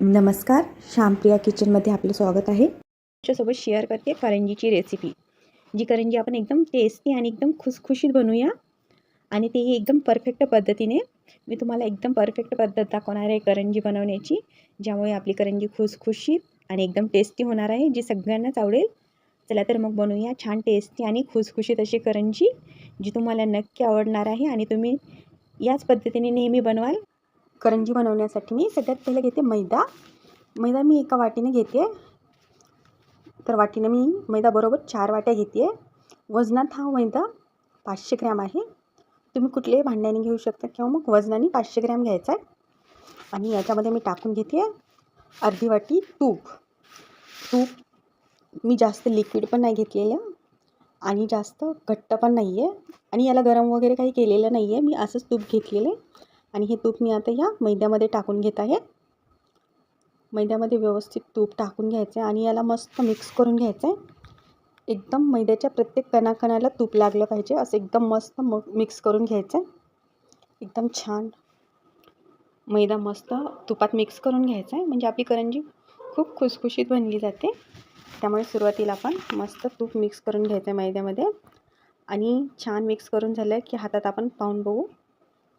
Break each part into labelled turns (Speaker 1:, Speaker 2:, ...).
Speaker 1: नमस्कार श्यामप्रिया किचनमध्ये आपलं स्वागत आहे. तुमच्यासोबत शेअर करते करंजीची रेसिपी जी करंजी आपण एकदम टेस्टी आणि एकदम खुसखुशीत बनवूया. आणि तेही एकदम परफेक्ट पद्धतीने मी तुम्हाला एकदम परफेक्ट पद्धत दाखवणार आहे करंजी बनवण्याची ज्यामुळे आपली करंजी खुसखुशीत आणि एकदम टेस्टी होणार आहे जी सगळ्यांनाच आवडेल. चला तर मग बनवूया छान टेस्टी आणि खुसखुशीत अशी करंजी जी तुम्हाला नक्की आवडणार आहे आणि तुम्ही याच पद्धतीने नेहमी बनवाल. करंजी बनवण्यासाठी मी सगळ्यात पहिले घेते मैदा. मैदा मी एका वाटीने घेते. तर वाटीने मी मैदा बरोबर चार वाट्या घेते. वजनात हा मैदा पाचशे ग्रॅम आहे. तुम्ही कुठल्याही भांड्याने घेऊ शकता किंवा मग वजनाने पाचशे ग्रॅम घ्यायचा आहे. आणि याच्यामध्ये मी टाकून घेते अर्धी वाटी तूप. तूप मी जास्त लिक्विड पण नाही घेतलेलं आणि जास्त घट्ट पण नाही आहे आणि याला गरम वगैरे काही केलेलं नाही आहे मी असंच तूप घेतलेलं आहे. आणि हे तूप मी आता या मैद्यामध्ये टाकून घेत आहे. मैद्यामध्ये व्यवस्थित तूप टाकून घ्यायचं आहे आणि याला मस्त मिक्स करून घ्यायचं आहे. एकदम मैद्याच्या प्रत्येक कणाकणाला तूप लागलं पाहिजे असं एकदम मस्त म मिक्स करून घ्यायचं आहे. एकदम छान मैदा मस्त तुपात मिक्स करून घ्यायचा आहे. म्हणजे आपली करंजी खूप खुसखुशीत बनली जाते. त्यामुळे सुरुवातीला आपण मस्त तूप मिक्स करून घ्यायचं आहे मैद्यामध्ये. आणि छान मिक्स करून झालं की हातात आपण पाहून बघू.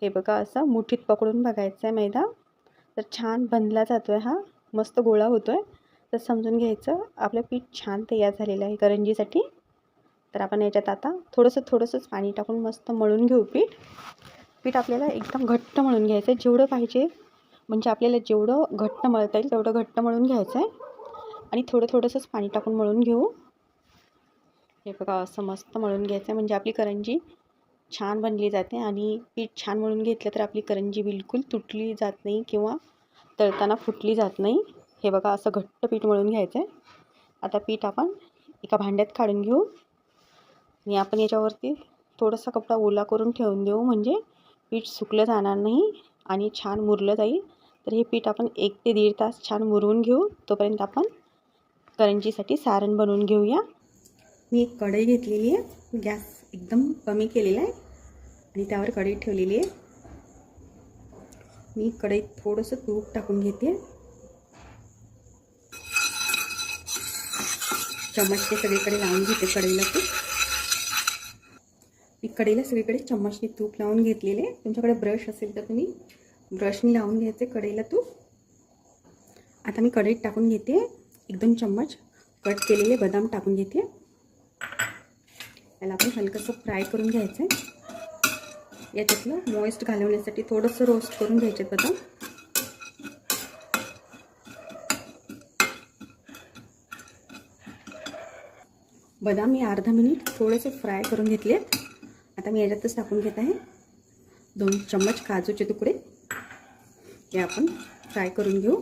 Speaker 1: हे बघा असं मुठीत पकडून बघायचं आहे मैदा. तर छान बनला जातो आहे हा. मस्त गोळा होतो आहे तर समजून घ्यायचं आपलं पीठ छान तयार झालेलं आहे करंजीसाठी. तर आपण याच्यात आता थोडंसं थोडंसंच पाणी टाकून मस्त मळून घेऊ पीठ. पीठ आपल्याला एकदम घट्ट मळून घ्यायचं आहे जेवढं पाहिजे म्हणजे आपल्याला जेवढं घट्ट मळता येईल तेवढं घट्ट मळून घ्यायचं आहे आणि थोडं थोडंसंच पाणी टाकून मळून घेऊ. हे बघा असं मस्त मळून घ्यायचं आहे म्हणजे आपली करंजी छान बनली जाते आणि पीठ छान मळून घेतलं तर आपली करंजी बिलकुल तुटली जात नाही किंवा तळताना फुटली जात नाही. हे बघा असं घट्ट पीठ मळून घ्यायचं आहे आता पीठ आपण एका भांड्यात काढून घेऊ. आणि आपण याच्यावरती थोडासा कपडा ओला करून ठेवून देऊ. म्हणजे पीठ सुकलं जाणार नाही आणि छान मुरलं जाईल. तर हे पीठ आपण एक ते दीड तास छान मुरवून घेऊ. तोपर्यंत आपण करंजीसाठी सारण बनवून घेऊया. मी एक कढई घेतलेली आहे. गॅस एकदम कमी केलेला आहे. आणि त्यावर कढई ठेवलेली आहे. मी कढईत थोडंसं तूप टाकून घेते. चम्मचने सगळीकडे लावून घेते कढईला तूप. मी कढईला सगळीकडे चम्मचने तूप लावून घेतलेले तुमच्याकडे ब्रश असेल तर तुम्ही ब्रशने लावून घ्यायचे कढईला तूप. आता मी कढईत टाकून घेते. एक दोन चम्मच कट केलेले बदाम टाकून घेते. याला आपण हलकंसं फ्राय करून घ्यायचं आहे याच्यातलं मॉइस्ट घालवण्यासाठी थोडंसं रोस्ट करून घ्यायचे बदाम. बदाम मी अर्धा मिनिट थोडेसे फ्राय करून घेतलेत. आता मी याच्यातच टाकून घेत आहे. दोन चम्मच काजूचे तुकडे. हे आपण फ्राय करून घेऊ.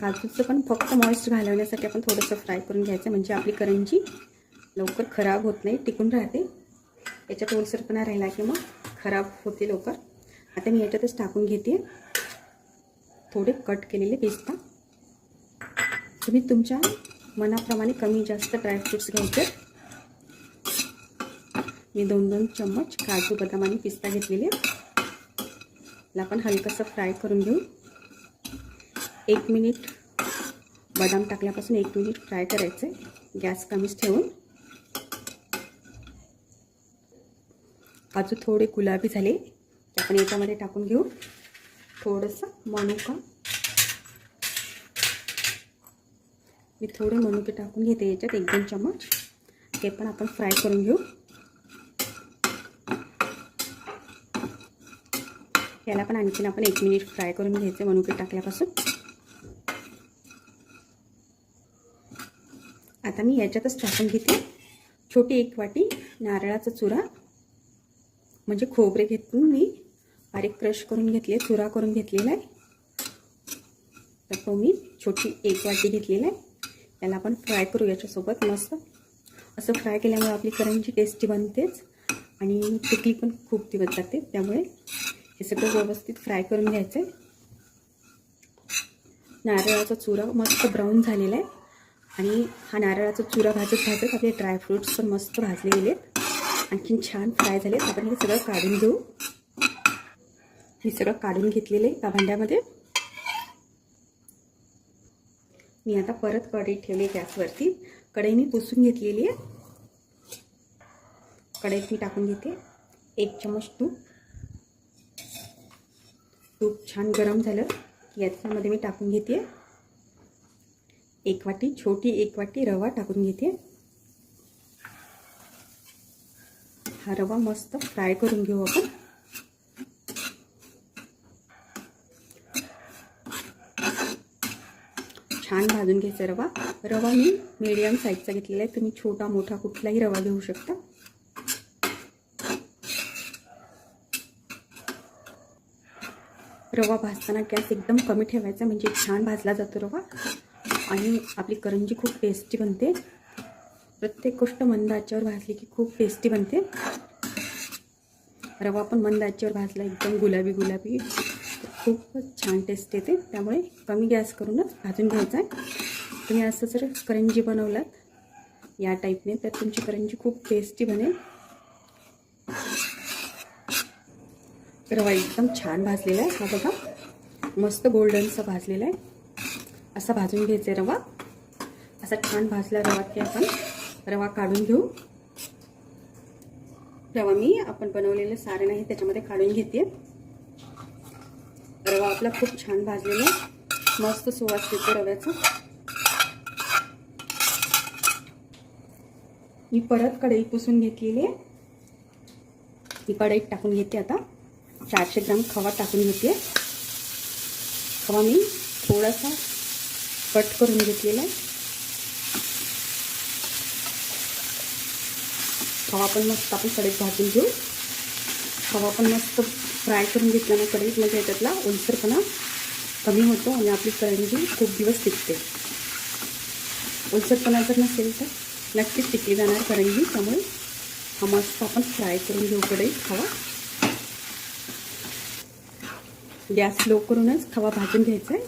Speaker 1: काजूचं पण फक्त मॉइस्ट घालवण्यासाठी आपण थोडंसं फ्राय करून घ्यायचं म्हणजे आपली करंजी लवकर खराब होत नाही टिकून राहते. याच्यात ओलसरपणा राहिला की मग खराब होते लवकर. आता मी याच्यातच टाकून घेते. थोडे कट केलेले पिस्ता. तुम्ही तुमच्या मनाप्रमाणे कमी जास्त ड्रायफ्रूट्स घ्यायचे. मी दोन दोन चम्मच काजू बदाम आणि पिस्ता घेतलेले. याला आपण हलकंसं फ्राय करून घेऊ. एक मिनिट बदाम टाकल्यापासून एक मिनिट फ्राय करायचं. आहे गॅस कमीच ठेवून. काजू थोडे गुलाबी झाले ते आपण याच्यामध्ये टाकून घेऊ. थोडंसं मनुका. मी थोडे मनुके टाकून घेते याच्यात एक दोन चम्मच. ते पण आपण फ्राय करून घेऊ. याला पण आणखीन आपण एक मिनिट फ्राय करून घ्यायचं मनुके टाकल्यापासून. आता मी याच्यातच टाकून घेते. छोटी एक वाटी नारळाचा चुरा. म्हणजे खोबरे घेतून मी बारीक क्रश करून घेतले चुरा करून घेतलेला आहे. तर तो मी छोटी एक वाटी घेतलेला आहे. त्याला आपण फ्राय करू याच्यासोबत मस्त. असं फ्राय केल्यामुळे आपली करंजी टेस्टी बनतेच आणि टिकली पण खूप दिवस जाते. त्यामुळे हे सगळं व्यवस्थित फ्राय करून घ्यायचं आहे नारळाचा चुरा मस्त ब्राऊन झालेला आहे. आणि हा नारळाचा चुरा भाजत भाजत आपले ड्रायफ्रूट्स पण मस्त भाजले गेलेत आणखीन छान फ्राय झाले. आपण हे सगळं काढून घेऊ. हे सगळं काढून घेतलेलं आहे एका भांड्यामध्ये मी आता परत कढई ठेवली गॅसवरती. कढई मी पुसून घेतलेली आहे. कढईत मी टाकून घेते. एक चमच तूप. तूप छान गरम झालं की याच्यामध्ये मी टाकून घेते. एक वाटी छोटी एक वाटी रवा टाकून घेते. हा रवा मस्त फ्राय करून घेऊ आपण. छान भाजून घ्यायचा रवा. रवा मी मीडियम साईजचा घेतलेला आहे. तुम्ही छोटा मोठा कुठलाही रवा घेऊ शकता. रवा भाजताना गॅस एकदम कमी ठेवायचा म्हणजे छान भाजला जातो रवा. आणि आपली करंजी खूप टेस्टी बनते. प्रत्येक गोष्ट मंद भाजली की खूप टेस्टी बनते. रवा पण मंद आच्यावर भाजला एकदम गुलाबी गुलाबी. खूपच छान टेस्ट येते. त्यामुळे कमी गॅस करूनच भाजून घ्यायचा आहे. तुम्ही असं जर करंजी बनवलात या टाईपने तर तुमची करंजी खूप टेस्टी बनेल. रवा एकदम छान भाजलेला आहे. हा बघा मस्त गोल्डनचा भाजलेला आहे. असा भाजून घ्यायचा आहे रवा. असा छान भाजला रवा की आपण रवा काढून घेऊ. रवा मी आपण बनवलेलं सारण आहे त्याच्यामध्ये काढून घेते. रवा आपला खूप छान भाजलेला मस्त सुवास येतो रव्याचा. मी परत कढई पुसून घेतलेली आहे. ही कढईत टाकून घेते आता. चारशे ग्राम खवा टाकून घेते. खवा मी थोडासा कट करून घेतलेला आहे. खवा पण मस्त आपण कढईत भाजून घेऊ. खवा पण मस्त फ्राय करून घेतल्यानं ना म्हणजे त्यातला ओलसरपणा कमी होतो आणि आपली करंजी म्हणजे खूप दिवस टिकते. ओलसरपणा जर नसेल तर नक्कीच टिकली जाणार करंजी त्यामुळे हा मस्त आपण फ्राय करून घेऊ कढईत खवा गॅस लो करूनच खवा भाजून घ्यायचा आहे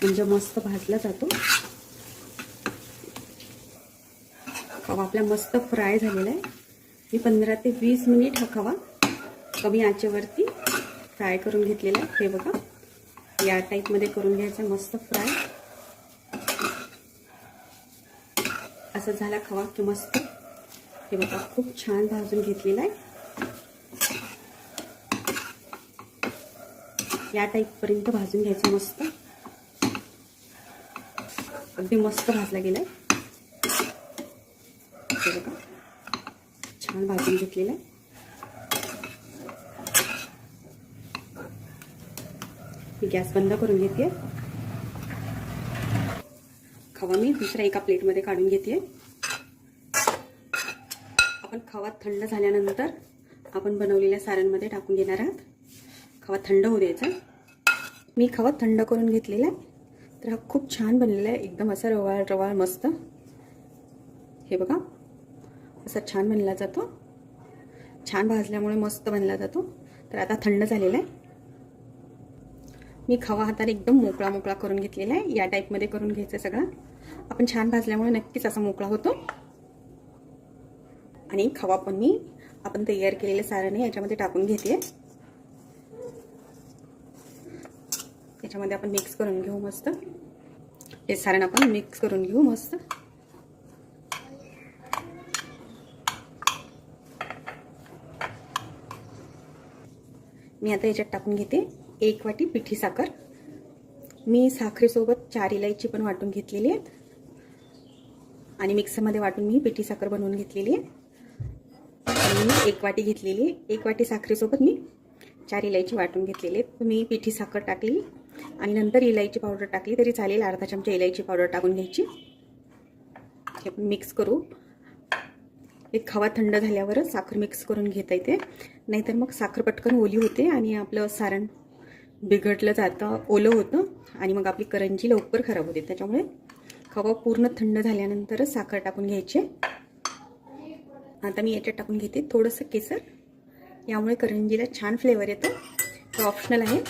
Speaker 1: म्हणजे मस्त भाजला जातो. खवा आपला मस्त फ्राय झालेला आहे. मी पंधरा ते वीस मिनिट हा खवा कमी आचेवरती फ्राय करून घेतलेला आहे. हे बघा. या टाईपमध्ये करून घ्यायचा मस्त फ्राय. असं झाला खवा की मस्त. हे बघा खूप छान भाजून घेतलेला आहे. या टाईपपर्यंत भाजून घ्यायचं मस्त. अगदी मस्त भाजला गेला आहे बघा छान भाजून घेतलेलं आहे. मी गॅस बंद करून घेते. खवा मी दुसऱ्या एका प्लेटमध्ये काढून घेते. आपण खवा थंड झाल्यानंतर आपण बनवलेल्या साऱ्यांमध्ये टाकून घेणार आहात. खवा थंड होऊ द्यायचा. मी खवा थंड करून घेतलेला आहे. तर हा खूप छान बनलेला आहे. एकदम असा रवाळ रवाळ मस्त. हे बघा. असा छान बनला जातो. छान भाजल्यामुळे मस्त बनला जातो. तर आता थंड झालेला आहे. मी खवा हाताने एकदम मोकळा मोकळा करून घेतलेला आहे. या टाईपमध्ये करून घ्यायचं सगळं. आपण छान भाजल्यामुळे नक्कीच असा मोकळा होतो. आणि खवा पण मी. आपण तयार केलेलं सारण याच्यामध्ये टाकून घेते. त्याच्यामध्ये आपण मिक्स करून घेऊ मस्त. हे सारण आपण मिक्स करून घेऊ मस्त. मी आता याच्यात टाकून घेते. एक वाटी पिठी साखर. मी साखरेसोबत चार इलायची पण वाटून घेतलेली आहेत. आणि मिक्सरमध्ये वाटून मी पिठी साखर बनवून घेतलेली आहे. आणि मी एक वाटी घेतलेली आहे. एक वाटी साखरेसोबत मी चार इलायची वाटून घेतलेली आहेत. तुम्ही पिठी साखर टाकली. आणि नंतर इलायची पावडर टाकली तरी चालेल. अर्धा चमचा इलायची पावडर टाकून घ्यायची. हे आपण मिक्स करू. एक खवा थंड झाल्यावरच साखर मिक्स करून घेता येते. नाहीतर मग साखर पटकन ओली होते आणि आपलं सारण बिघडलं जातं ओलं होतं आणि मग आपली करंजी लवकर खराब होते. त्याच्यामुळे खवा पूर्ण थंड झाल्यानंतरच साखर टाकून घ्यायची. आता मी याच्यात टाकून घेते थोडंसं केसर. यामुळे करंजीला छान फ्लेवर येतो. तो ऑप्शनल आहे.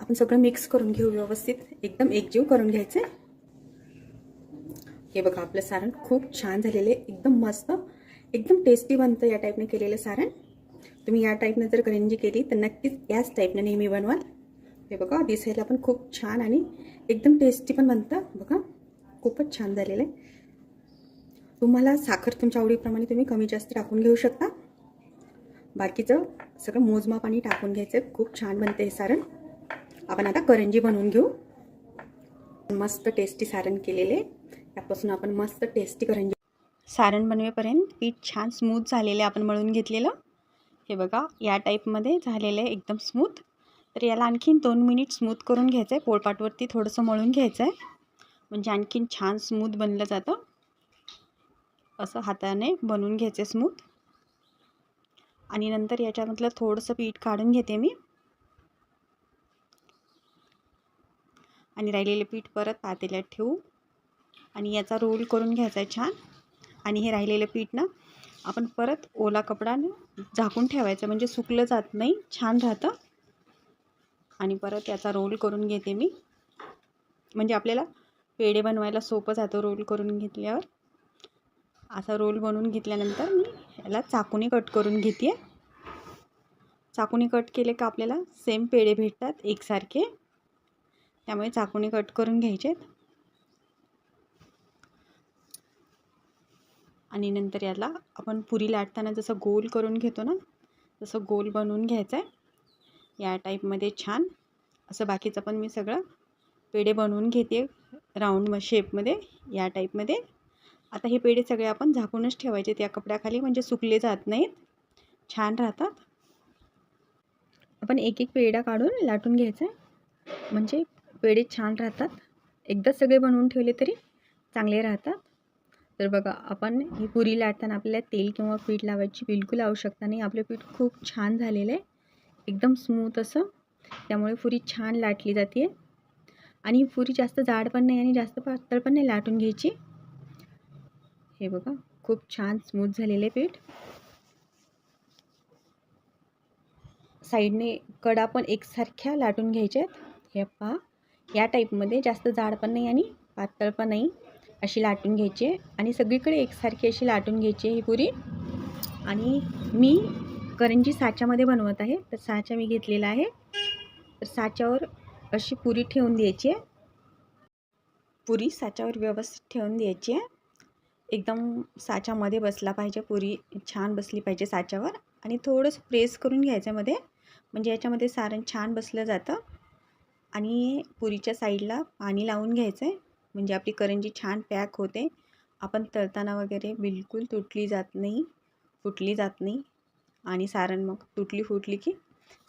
Speaker 1: आपण सगळं मिक्स करून घेऊ व्यवस्थित. एकदम एकजीव करून घ्यायचं. हे बघा आपलं सारण खूप छान झालेलं आहे. एकदम मस्त एकदम टेस्टी बनतं या टाईपने केलेलं सारण. तुम्ही या टाईपनं जर करंजी केली तर नक्कीच याच टाईपनं नेहमी बनवाल. हे बघा दिसायला पण खूप छान आणि एकदम टेस्टी पण बनतं. बघा खूपच छान झालेलं आहे. तुम्हाला साखर तुमच्या आवडीप्रमाणे तुम्ही कमी जास्त टाकून घेऊ शकता. बाकीचं सगळं मोजमाप आणि टाकून घ्यायचं. खूप छान बनते हे सारण. आपण आता करंजी बनवून घेऊ. मस्त टेस्टी सारण केलेले. त्यापासून आपण मस्त टेस्टी करंजी सारण बनवेपर्यंत पीठ छान स्मूथ झालेले आपण मळून घेतलेलं. हे बघा या टाईपमध्ये झालेलं आहे एकदम स्मूथ तर याला आणखीन दोन मिनिट स्मूथ करून घ्यायचं आहे पोळपाटवरती थोडंसं मळून घ्यायचं आहे म्हणजे आणखीन छान स्मूथ बनलं जातं. असं हाताने बनवून घ्यायचे स्मूथ आणि नंतर याच्यामधलं थोडंसं पीठ काढून घेते मी. आणि राहिलेले पीठ परत पातेल्यात ठेवू. आणि याचा रोल करून घ्यायचा आहे छान. आणि हे राहिलेलं पीठ ना आपण परत ओला कपडाने झाकून ठेवायचं. म्हणजे सुकलं जात नाही छान राहतं. आणि परत याचा रोल करून घेते मी. म्हणजे आपल्याला पेढे बनवायला सोपं जातं रोल करून घेतल्यावर. असा रोल बनवून घेतल्यानंतर मी याला चाकूने कट करून घेते. चाकूने कट केले का आपल्याला सेम पेढे भेटतात एकसारखे. त्यामुळे चाकूने कट करून घ्यायचे आणि नंतर याला आपण पुरी लाटताना जसं गोल करून घेतो ना जसं गोल बनवून घ्यायचं आहे या टाईपमध्ये छान असं बाकीचं पण मी सगळं पेढे बनवून घेते राऊंड म शेपमध्ये या टाईपमध्ये आता हे पेढे सगळे आपण झाकूनच ठेवायचे त्या कपड्याखाली म्हणजे सुकले जात नाहीत छान राहतात. आपण एक एक पेढा काढून लाटून घ्यायचा आहे म्हणजे पेढे छान राहतात. एकदा सगळे बनवून ठेवले तरी चांगले राहतात. तर बघा आपण ही पुरी लाटताना आपल्याला तेल किंवा पीठ लावायची बिलकुल आवश्यकता नाही. आपलं पीठ खूप छान झालेलं आहे. एकदम स्मूथ असं. त्यामुळे पुरी छान लाटली जाते. आणि पुरी जास्त जाड पण नाही आणि जास्त पातळ पण नाही लाटून घ्यायची. हे बघा खूप छान स्मूथ झालेले पीठ. साईडने कडा पण एकसारख्या लाटून घ्यायच्या आहेत हे पहा या टाईपमध्ये जास्त जाड पण नाही आणि पातळ पण नाही. अशी लाटून घ्यायची आहे आणि सगळीकडे एकसारखी अशी लाटून घ्यायची ही पुरी. आणि मी करंजी साच्यामध्ये बनवत आहे. तर साचा मी घेतलेला आहे. तर साच्यावर अशी पुरी ठेवून द्यायची. आहे पुरी साच्यावर व्यवस्थित ठेवून द्यायची. आहे एकदम साच्यामध्ये बसला पाहिजे पुरी. छान बसली पाहिजे साच्यावर. आणि थोडंसं प्रेस करून घ्यायचं मध्ये. म्हणजे याच्यामध्ये सारण छान बसलं जातं. आणि पुरीच्या साईडला पाणी लावून घ्यायचं आहे म्हणजे आपली करंजी छान पॅक होते. आपण तळताना वगैरे बिलकुल तुटली जात नाही फुटली जात नाही. आणि सारण मग तुटली फुटली की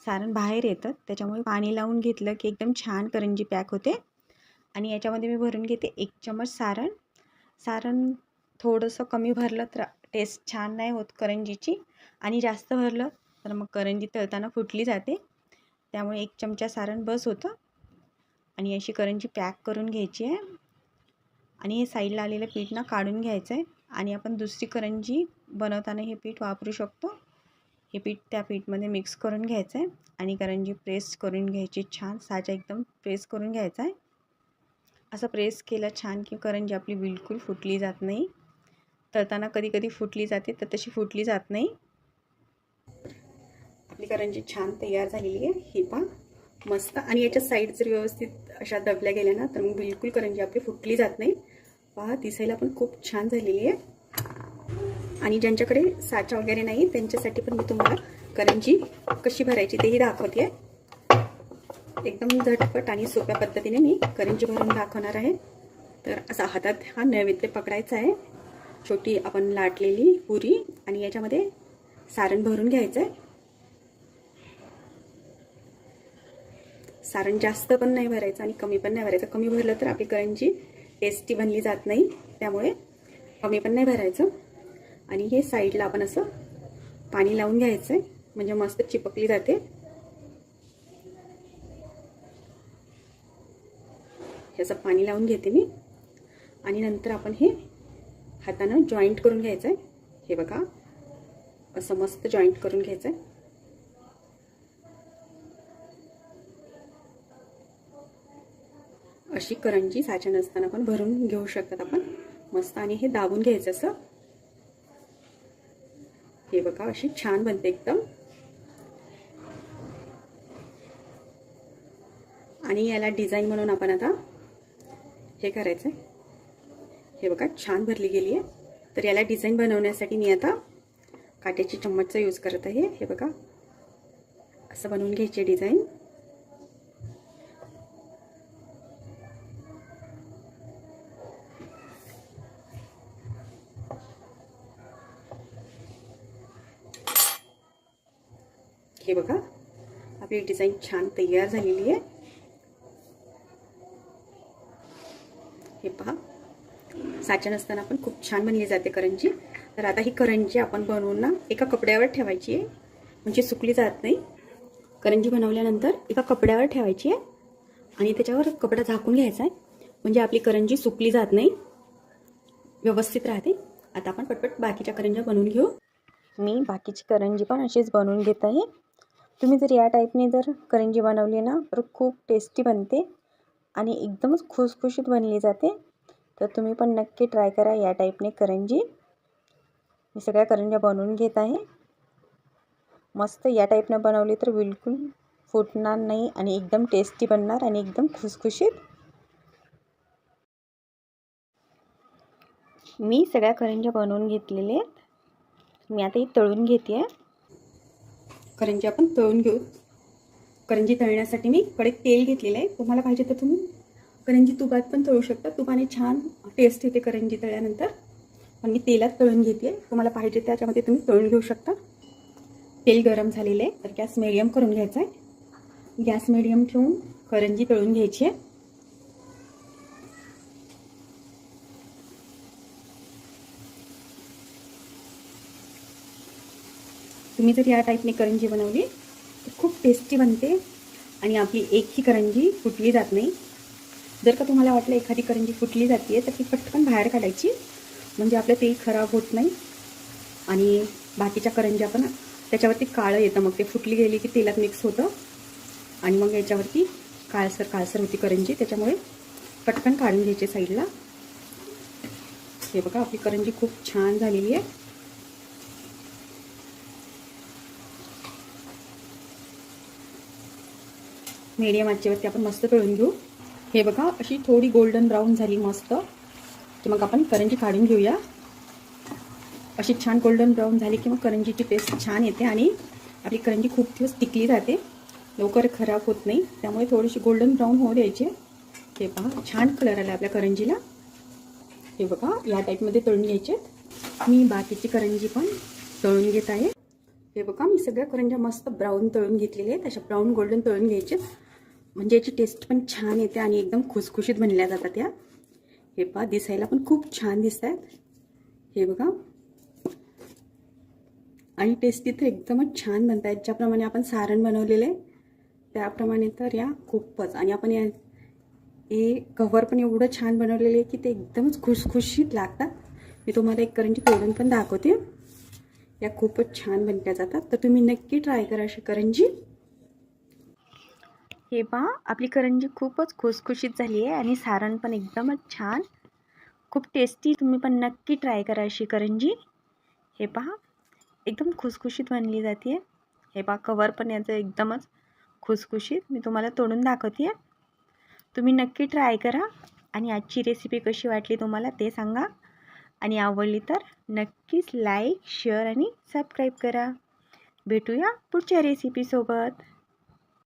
Speaker 1: सारण बाहेर येतं. त्याच्यामुळे पाणी लावून घेतलं की एकदम छान करंजी पॅक होते. आणि याच्यामध्ये मी भरून घेते एक चमच सारण. सारण थोडंसं कमी भरलं तर टेस्ट छान नाही होत करंजीची. आणि जास्त भरलं तर मग करंजी तळताना फुटली जाते. त्यामुळे एक चमचा सारण बस होतं. आणि अशी करंजी पॅक करून घ्यायची आहे. आणि हे साईडला आलेलं पीठ ना काढून घ्यायचं आहे आणि आपण दुसरी करंजी बनवताना हे पीठ वापरू शकतो. हे पीठ त्या पीठमध्ये मिक्स करून घ्यायचं आहे आणि करंजी प्रेस करून घ्यायची छान साचा एकदम प्रेस करून घ्यायचा आहे असं प्रेस केलं छान की करंजी आपली बिलकुल फुटली जात नाही. तळताना कधी कधी फुटली जाते तर तशी फुटली जात नाही. आपली करंजी छान तयार झालेली आहे. ही पा मस्त. आणि याच्या साईड जर व्यवस्थित अशा दबल्या गेल्या ना तर मग बिलकुल करंजी आपली फुटली जात नाही. पहा दिसायला पण खूप छान झालेली आहे. आणि ज्यांच्याकडे साचा वगैरे नाही त्यांच्यासाठी पण मी तुम्हाला करंजी कशी भरायची तेही दाखवते. एकदम झटपट आणि सोप्या पद्धतीने मी करंजी भरून दाखवणार आहे. तर असा हातात हा नैवेद्य पकडायचा आहे. छोटी आपण लाटलेली पुरी आणि याच्यामध्ये सारण भरून घ्यायचं आहे सारण जास्त पण नाही भरायचं आणि कमी पण नाही भरायचं. कमी भरलं तर आपली करंजी टेस्टी बनली जात नाही त्यामुळे कमी पण नाही भरायचं. आणि हे साईडला आपण असं पाणी लावून घ्यायचं आहे म्हणजे मस्त चिपकली जाते. ह्याचं पाणी लावून घेते मी. आणि नंतर आपण हे हातानं जॉईंट करून घ्यायचं आहे हे बघा असं मस्त जॉईंट करून घ्यायचं आहे अशी करंजी साचे नसताना पण भरून घेऊ शकतात आपण. मस्त आणि हे दाबून घ्यायचं असं. हे बघा अशी छान बनते एकदम. आणि याला डिझाईन म्हणून आपण आता हे करायचं हे बघा छान भरली गेली आहे. तर याला डिझाईन बनवण्यासाठी मी आता काट्याची चम्मचचा यूज करत आहे. हे बघा असं बनवून घ्यायची डिझाईन. हे बघा. आपली डिझाईन छान तयार झालेली आहे. हे पहा. साचा नसताना पण खूप छान बनली जाते करंजी. तर आता ही करंजी आपण बनवून ना एका कपड्यावर ठेवायची आहे. म्हणजे सुकली जात नाही. करंजी बनवल्यानंतर एका कपड्यावर ठेवायची आहे. आणि त्याच्यावर कपडा झाकून घ्यायचा आहे. म्हणजे आपली करंजी सुकली जात नाही. व्यवस्थित राहते. आता आपण पटपट बाकीच्या करंज्या बनवून घेऊ. मी बाकीची करंजी पण अशीच बनवून घेत आहे. तुम्ही जर या टाईपने जर करंजी बनवली ना तर खूप टेस्टी बनते आणि एकदमच खुसखुशीत बनली जाते. तर तुम्ही पण नक्की ट्राय करा या टाईपने करंजी. मी सगळ्या करंज्या बनवून घेत आहे. मस्त या टाईपनं बनवली तर बिलकुल फुटणार नाही आणि एकदम टेस्टी बनणार आणि एकदम खुसखुशीत. मी सगळ्या करंज्या बनवून घेतलेल्या आहेत. मी आता ही तळून घेते. आहे करंजी आपण तळून घेऊ. करंजी तळण्यासाठी मी कडे तेल घेतलेलं आहे. तुम्हाला पाहिजे तर तुम्ही करंजी तुपात पण तळू शकता. तुपाने छान टेस्ट येते करंजी तळल्यानंतर. पण मी तेलात तळून घेते तुम्हाला पाहिजे त्याच्यामध्ये तुम्ही तळून घेऊ शकता. तेल गरम झालेलं आहे. तर गॅस मिडियम करून घ्यायचा आहे. गॅस मिडियम ठेवून करंजी तळून घ्यायची आहे. तुम्ही जर या टाईपने करंजी बनवली तर खूप टेस्टी बनते आणि आपली एक ही करंजी फुटली जात नाही. जर का तुम्हाला वाटलं एखादी करंजी फुटली जाते तर ती पटकन बाहेर काढायची. म्हणजे आपलं तेही खराब होत नाही. आणि बाकीच्या करंज्या पण त्याच्यावरती काळं येतं. मग ते फुटली गेली की तेलात मिक्स होतं. आणि मग याच्यावरती काळसर काळसर होती करंजी. त्याच्यामुळे पटकन काढून घ्यायचे साईडला हे बघा आपली करंजी खूप छान झालेली आहे. मीडियम आचेवरती आपण मस्त तळून घेऊ. हे बघा अशी थोडी गोल्डन ब्राऊन झाली मस्त. की मग आपण करंजी काढून घेऊया. अशी छान गोल्डन ब्राऊन झाली की मग करंजीची टेस्ट छान येते आणि आपली करंजी खूप दिवस टिकली जाते लवकर खराब होत नाही. त्यामुळे थोडीशी गोल्डन ब्राऊन होऊ द्यायची. हे पहा छान कलर आला आपल्या करंजीला. हे बघा या टाईपमध्ये तळून घ्यायचे मी बाकीची करंजी पण तळून घेत आहे. हे बघा मी सगळ्या करंज्या मस्त ब्राऊन तळून घेतलेले आहेत. अशा ब्राऊन गोल्डन तळून घ्यायचे म्हणजे याची टेस्ट पण छान येते आणि एकदम खुसखुशीत बनल्या जातात या. हे पहा दिसायला पण खूप छान दिसत आहेत हे बघा. आणि टेस्टी तर एकदमच छान बनत आहेत ज्याप्रमाणे आपण सारण बनवलेलं आहे त्याप्रमाणे तर या खूपच. आणि आपण या हे कव्हर पण एवढं छान बनवलेलं आहे की ते एकदमच खुसखुशीत लागतात. मी तुम्हाला एक करंजी तोडून पण दाखवते. या खूपच छान बनल्या जातात. तर तुम्ही नक्की ट्राय करा अशी करंजी. हे पहा आपली करंजी खूपच खुसखुशीत झाली आहे आणि सारण पण एकदमच छान. खूप टेस्टी तुम्ही पण नक्की ट्राय करा अशी करंजी. हे पहा एकदम खुसखुशीत बनली जाते हे पहा कवर पण याचं एकदमच खुसखुशीत. मी तुम्हाला तोडून दाखवते तुम्ही नक्की ट्राय करा आणि आजची रेसिपी कशी वाटली तुम्हाला ते सांगा. आणि आवडली तर नक्कीच लाईक शेअर आणि सबस्क्राईब करा. भेटूया पुढच्या रेसिपीसोबत